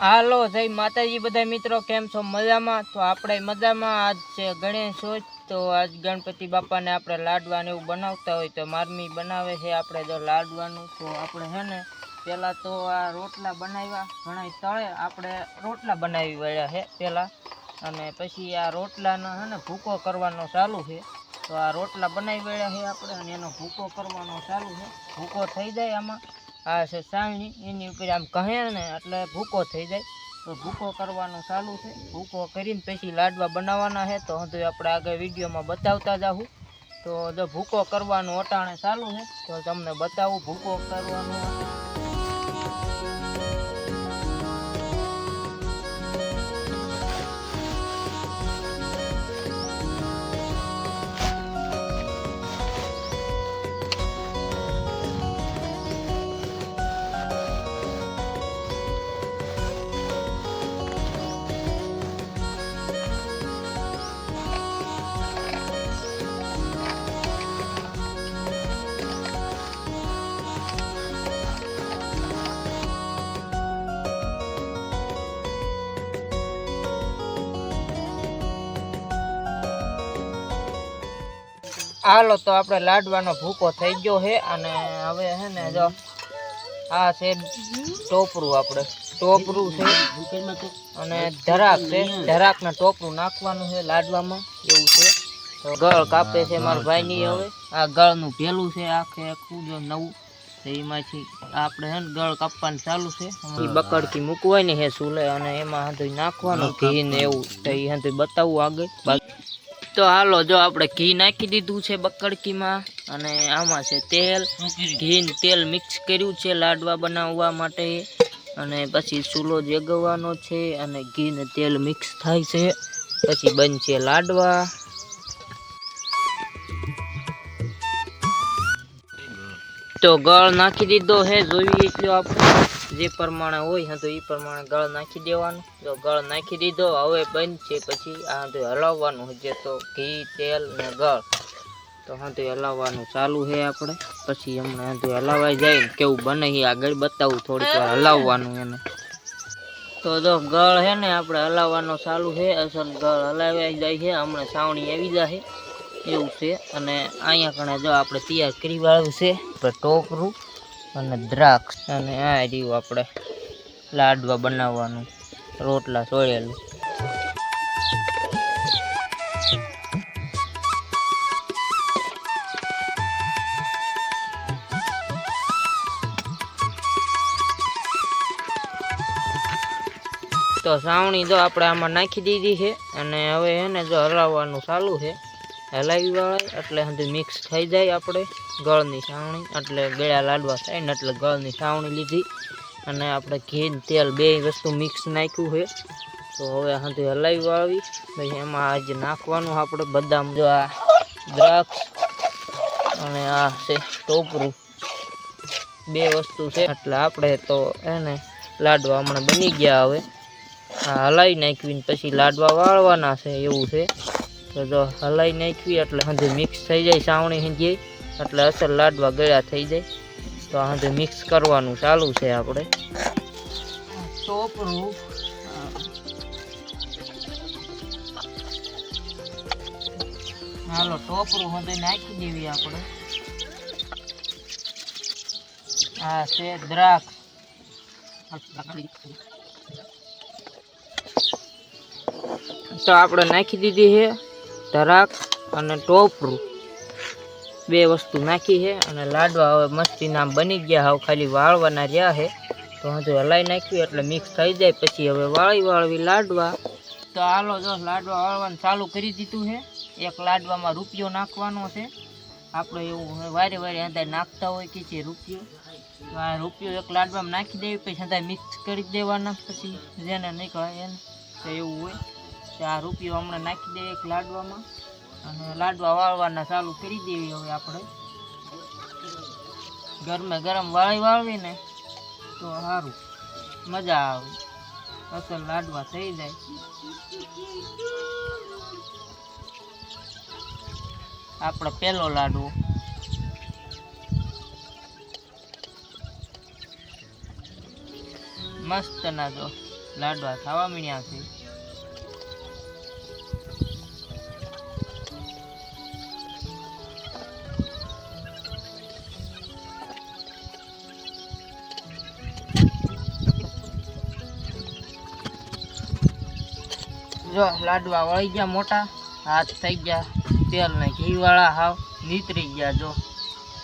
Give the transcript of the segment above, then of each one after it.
હાલો, જય માતાજી બધા મિત્રો, કેમ છો? મજામાં? તો આપણે મજામાં આજ છે ગણેશોત્સવ તો આજ ગણપતિ બાપાને આપણે લાડવા ને એવું બનાવતા હોય તો મારમી બનાવે છે આપણે જો લાડવાનું. તો આપણે છે ને પહેલાં તો આ રોટલા બનાવ્યા ઘણા તળે આપણે રોટલા બનાવી વળ્યા છે પહેલાં અને પછી આ રોટલાનો છે ને, ભૂકો કરવાનો ચાલુ છે. તો આ રોટલા બનાવી વળ્યા છે આપણે, અને એનો ભૂકો કરવાનો ચાલુ છે. ભૂકો થઈ જાય આમાં. આ છે સાવણી એની ઉપર આમ કહે ને એટલે ભૂકો થઈ જાય. તો ભૂકો કરવાનું ચાલુ છે. ભૂકો કરીને પછી લાડવા બનાવવાના છે. તો હજુ આપણે આગળ વિડીયોમાં બતાવતા જાઉં તો જો ભૂકો કરવાનું અટાણે ચાલુ છે, તો તમને બતાવું ભૂકો કરવાનું હાલો તો આપણે લાડવાનો ભૂકો થઈ ગયો છે અને હવે છે ને જો આ છે ટોપરું આપણે. ટોપરું છે અને ધરાક છે. ધરાકને ટોપરું નાખવાનું છે લાડવામાં. એવું છે. તો ગળ કાપે છે મારા ભાઈની હવે. આ ગળનું ભેલું છે આખે આખું જો નવું. તો એમાંથી આપણે હે ને ગળ કાપવાનું ચાલુ છે. એ બકડકી મૂકવાની છે સુલે અને એમાં હંધું નાખવાનું ઘી ને એવું, તો એ હંધું બતાવવું આગળ. તો હાલો જો આપણે ઘી નાખી દીધું છે બકડકીમાં અને આમાં છે તેલ. ઘી ને તેલ મિક્સ કર્યું છે લાડવા બનાવવા માટે. અને પછી ચૂલો જગવાનો છે અને ઘી ને તેલ મિક્સ થાય છે. પછી બનશે લાડવા. તો ગળ નાખી દીધો હે જોઈએ એટલો આપણે. જે પ્રમાણે હોય તો એ પ્રમાણે ગળ નાખી દેવાનું. જો ગળ નાખી દીધો, હવે બંધ છે, પછી આ તો હલાવવાનું છે તો ઘી, તેલ ને ગળ. તો હા તો હલાવવાનું ચાલુ છે આપણે. પછી હમણાં હા તો હલાવાઈ જાય કેવું બને એ આગળ બતાવું, થોડીક વાર હલાવવાનું એને. તો જો ગળ છે ને આપણે હલાવવાનો ચાલુ છે અસલ ગળ હલાવાઈ જાય છે હમણાં સાવણી આવી જાય એવું છે. અને અહીંયા કણે જો આપણે તૈયાર કરી વાળું છે. ટોપરું અને દ્રાક્ષ અને આ રહ્યું આપણે લાડવા બનાવવાનું. રોટલા સોળેલું તો સાવણી જો આપણે આમાં નાખી દીધી છે અને હવે એને જો હલાવવાનું ચાલુ છે. હલાવી વાળાય એટલે હજી મિક્સ થઈ જાય આપણે. ગળની છાવણી એટલે ગળ્યા લાડવા થાય ને એટલે ગળની છાવણી લીધી. અને આપણે ઘી તેલ બે વસ્તુ મિક્સ નાખ્યું છે. તો હવે હાથી હલાવી વાળવી. પછી એમાં આજે નાખવાનું આપણે બદામ, જો આ દ્રાક્ષ અને આ છે ટોપરું. બે વસ્તુ છે. એટલે આપણે તો એને લાડવા હમણાં બની ગયા હવે. આ હલાવી નાખવી ને પછી લાડવા વાળવાના છે એવું છે. તો જો હલાવી નાખવી એટલે હંધે મિક્સ થઈ જાય સાવણી હંધી એટલે અસર લાડવા ગળ્યા થઈ જાય. તો હંધે મિક્સ કરવાનું ચાલુ છે આપણે. ટોપરું હાલો ટોપરું હંધે નાખી દેવી આપણે. આ છે દ્રાક્ષ. તો આપણે નાખી દીધી છે ધરાક અને ટોપરું બે વસ્તુ નાખી છે અને લાડવા હવે મસ્તી નામ બની ગયા હવે, ખાલી વાળવાના રહ્યા છે. તો હજુ હલાવી નાખ્યું એટલે મિક્સ થઈ જાય. પછી હવે વાળી વાળવી લાડવા. તો હાલો જો, લાડવા વાળવાનું ચાલુ કરી દીધું છે. એક લાડવામાં રૂપિયો નાખવાનો છે. આપણે એવું વારે વારે અંદર નાખતા હોય કે છે રૂપિયો. આ રૂપિયો એક લાડવામાં નાખી દેવી, પછી અંદર મિક્સ કરી દેવાના. પછી જેને નીકળે એને. તો એવું હોય. તો આ રૂપિયો હમણાં નાખી દે એક લાડવામાં. અને લાડવા વાળવાના ચાલુ કરી દેવી હવે આપણે. ગરમે ગરમ વાળી વાળવીને તો સારું મજા આવે. અસલ લાડવા થઈ જાય. આપણો પહેલો લાડવો. મસ્ત ના જો લાડવા ખાવા મીણ્યા છે. જો, લાડવા વળી ગયા મોટા. હાથ થઈ ગયા તેલ ને ઘીવાળા હાવ નીતરી ગયા જો.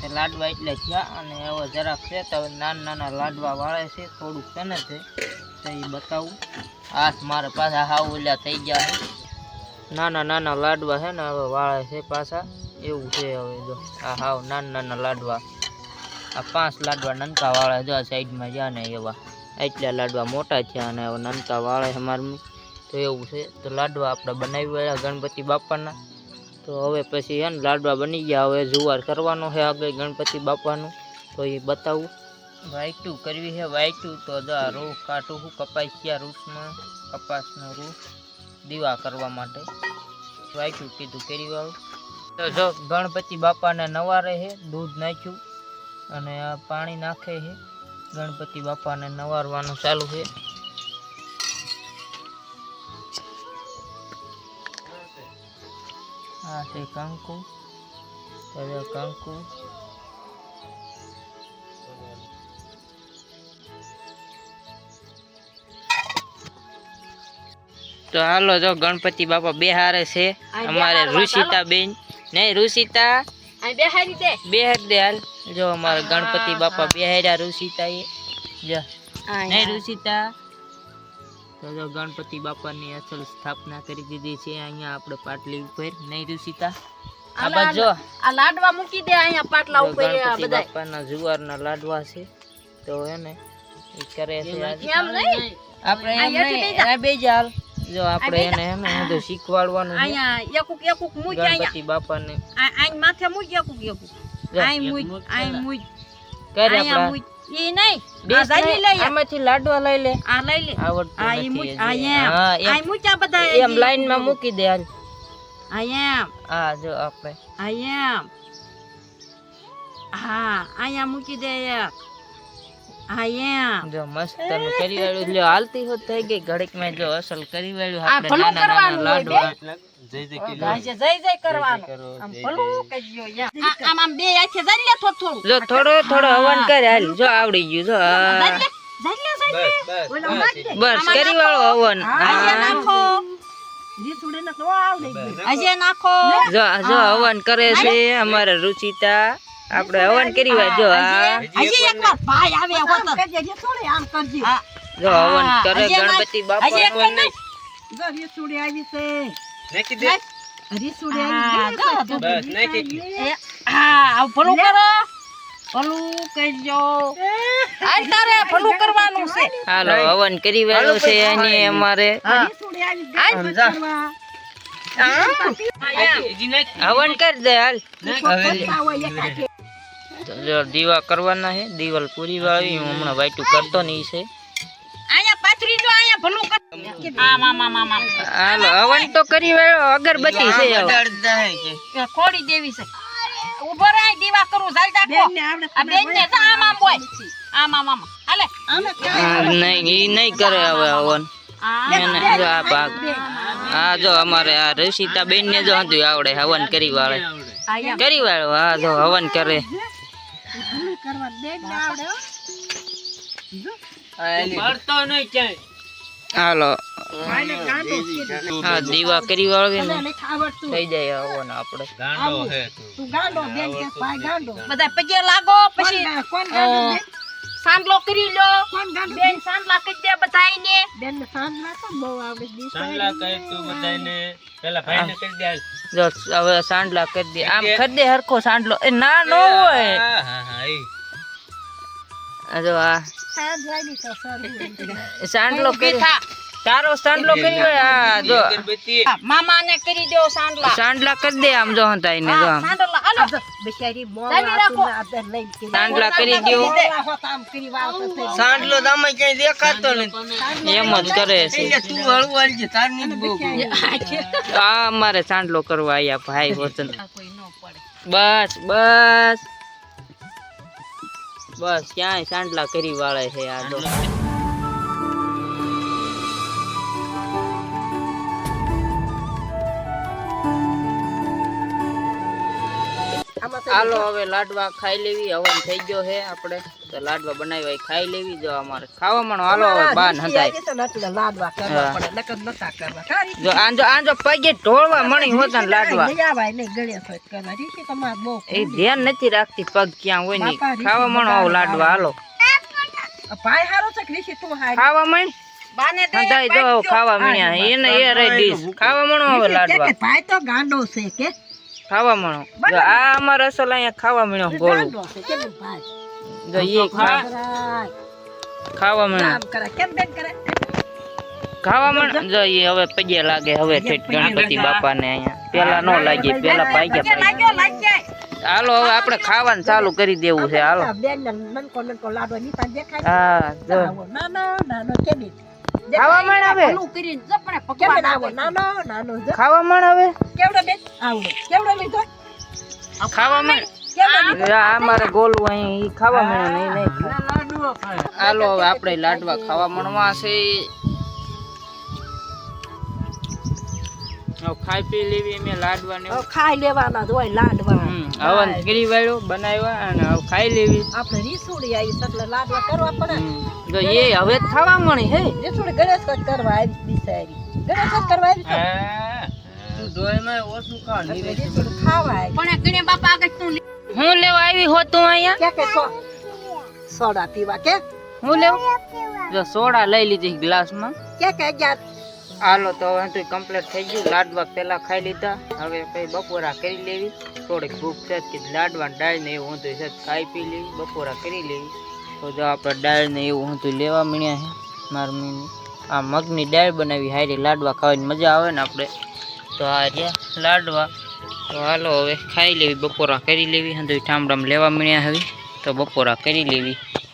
તે લાડવા એટલે થયા અને હવે જરાક છે તો નાના નાના લાડવા વાળે છે, થોડુંક છે ને તે. એ બતાવું. હાથ મારે પાછા હાવ ઓલ્યા થઈ ગયા છે. નાના નાના લાડવા છે ને હવે વાળે છે પાછા. એવું છે હવે જો, આ હાવ નાના નાના લાડવા. આ પાંચ લાડવા નનકા વાળા જો સાઈડમાં જ્યાં ને એવા. એટલા લાડવા મોટા થયા અને નનકા વાળે છે મારું તો એવું છે. તો લાડવા આપણે બનાવી વાળા ગણપતિ બાપાના. તો હવે પછી હે ને લાડવા બની ગયા. હવે જુવાર કરવાનો છે આગળ ગણપતિ બાપાનું. તો એ બતાવું. વાયટું કરવી છે વાયટું. તો દા રૂ કાઢું હું કપાસિયા રૂસમાં. કપાસનો રૂ દીવા કરવા માટે. વાયટું કીધું કરી વાળું. તો જો ગણપતિ બાપાને નવારે છે, દૂધ નાખ્યું. અને પાણી નાખે છે. ગણપતિ બાપાને નવારવાનું ચાલુ છે. આ છે કંકુ હવે કંકુ તો હાલો જો ગણપતિ બાપા બે હારે છે અમારે રુષિતા બેન નહીં રુષિતા બેહારી દે. હાલ. જો અમારે ગણપતિ બાપા બેહાર્યા રુષિતા એ જો નહીં રુષિતા તો જો ગણપતિ બાપાની અસલ સ્થાપના કરી દીધી છે. અહીંયા આપણે પાટલી ઉપર. નહીં રુષિતા આ બાજુ જો. આ લાડવા મૂકી દે અહીંયા પાટલા ઉપર આ ગણપતિ બાપાના જુવારના લાડવા છે. તો હે ને એ કરે છે એમ નહીં? આપણે એમ નહીં. આ બે જાલ જો આપણે એને હે ને તો શીખવાડવાનું અહીંયા એકુક એકુક મૂકી અહીંયા. ગણપતિ બાપાને. આ- આઈ માથે મૂકી એકુક એકુક. આઈ મૂજ આઈ મૂજ કરે આપણા મૂજ નહીં આ લઈ આમાંથી લાડવા લઈ લે. આ લઈ લે. આવડતું નથી. હા, એમ. મૂજ બધા એમ લાઈનમાં મૂકી દે હાલ. આ જો આપણે. હા અહીંયા મૂકી દે એક. આ એમ. જો મસ્ત કરી વાળું લ્યો. હાલતી હોત થઈ ગઈ ઘડીકમાં જો અસલ કરી વાળ્યું આપણે નાના નાના લાડુ જય જય કરવાનું. આમ ભલું કરજો આમ આમ બે હાથે ઝાલી લે થોડું થોડું. જો થોડો થોડો હવન કરે. હાલ જો આવડી ગયું જો. હા. બસ કરી વાળો હવન. નાખો. જો જો હવન કરે છે અમારે રુચિતા. આપણે હવન કરી વાર જો આ આજે એકવાર ભાઈ આવે હોત. કરજે. જો હવન હા, કરે હજી એમાં- ગણપતિ હજી બાપા એક કઈ નાખ. હા, જો, જો. એ, હા, આવું ભલું કરો. ભલું કરજો. આજ તારે ભલું કરવાનું છે. હાલો હવન કરી વાળો છે એની અમારે. હા. આજ હવન કરી દે હાલ. તો દીવા કરવાના છે દીવાલ પૂરી વાળી હું હમણાં વાઈટું કરતો નહીં છે. હવન તો કરી વાળો અગરબત્તી છે એ ખોડી દેવી છે. ઊભો રહે દીવા કરું જાલ દાખો આ બેન ને આમ આમ બોય આમ આમ આમ. હાલે. નહીં ઈ નહીં કરે હવે હવન. આ એને આ ભાગ. હા જો અમારે આ રસીતા બેન ને જો હતું આવડે હવન કરી વાળે. કરી વાળો હા જો હવન કરે. હાલો. હા દીવા કરી વાળવી ને થઈ જાય હવન આપણે બધા પગે લાગો પછી અ, સાંડલો કરી લો. બેન સાંડલા કરી દે બધાયને. જો હવે સાંડલા કરી દે. આમ કરી દે હરખો સાંડલો. એ ના નો હોય. જો આ સાંડલો કરી. તારો સાંડલો કરી હોય હા જો. મામાને કરી દો સાંડલા સાંડલા કરી દે આમ જો હતા એને જો આમ. સાંડલા કરી દો સાંડલો તમે ક્યાંય દેખાતો નથી. એમ જ કરે છે. તું હળવું હાલજે તારની બહુ આ અમારે સાંડલો કરવા આયા ભાઈ વતન કોઈ ન પડે. બસ બસ. બસ ક્યાંય સાંડલા કરી વાળે છે આ તો. હાલો હવે લાડવા ખાઈ લેવી હવન થઈ ગયો છે આપણે. તો લાડવા બનાવ્યા ખાઈ લેવી જો અમારે. ખાવા માંડો હાલો હવે બાન હંધાય. લાડવા કરવા પડે નકર નતા કરવા. જો આંજો આંજો પગે ઢોળવા મણી હોતા લાડવા. એ ધ્યાન નથી રાખતી પગ ક્યાં હોય નહીં. ખાવા માંડો આવો લાડવા હાલો. ભાઈ હારો છે કે રીસી તું હારી? ખાવા જો ખાવા મણ્યા એને એ રે ડીશ ખાવા મણો હવે લાડવા. ભાઈ તો ગાંડો છે કે? ખાવા માંડો જો આ અમારે અસલ અહીંયા ખાવા મળ્યો ગોળું જો એ ખાવા કરે ખાવા માંડ જો. એ હવે પગે લાગે હવે ઠેઠ ગણપતિ બાપા ને અહીંયા. પેલા નો લાગે પેલા પાગ્યા હાલો હવે આપણે ખાવાનું ચાલુ કરી દેવું છે હાલો. હા જો. નાનો નાનો કેમી ખાવા માંડ હવે. કરીને જપણે પકવાન નાનો નાનો ખાવા માંડ હવે. કેવડો બેન? આવો. કેવડો લીધો ખાવા માંડ. આ મારે ગોલું અહીં ઈ ખાવા માંડ્યો નહીં નહીં હાલો હવે આપણે લાડવા ખાવા મળવા છે. ખાઈ પી લેવી મેં લાડવા ને ખાઈ લેવાના જ હોય લાડવા. હમ, હવન ગીરી વાળો બનાવ્યા અને હવે ખાઈ લેવી. આપણે રીસુડી આવી એટલે લાડવા કરવા પડે. જો એ હવે ખાવા મળી હે. રીસુડી ગણેશ જ કરવા આવી બિચારી ગણેશ જ કરવા આવી છે? ઓછું ખા રીસુડી ખાવા આવી. હું લેવા આવી હો તું અહીંયા? કે કે સોડા પીવા કે? હું લેવું? જો સોડા લઈ લીધી ગ્લાસમાં. કે કે અગિયાર? હાલો તો હવે કમ્પ્લીટ થઈ ગયું. લાડવા પહેલાં ખાઈ લીધા. હવે પછી બપોરા કરી લેવી. થોડીક ભૂખ છે કે લાડવા ડાળ ને એવું હતું છે ખાઈ પી લેવી. બપોરા કરી લેવી. તો જો આપણે ડાળ ને એવું હતું લેવા મળ્યા છે, મારા મમ્મી આ મગની દાળ બનાવી, હારી લાડવા ખાવાની મજા આવે ને આપણે. તો આ રહ્યા લાડવા. તો હાલો હવે ખાઈ લેવી, બપોરા કરી લેવી. હંધુ ઠામડામ લેવા મળ્યા હવે. તો બપોરા કરી લેવી.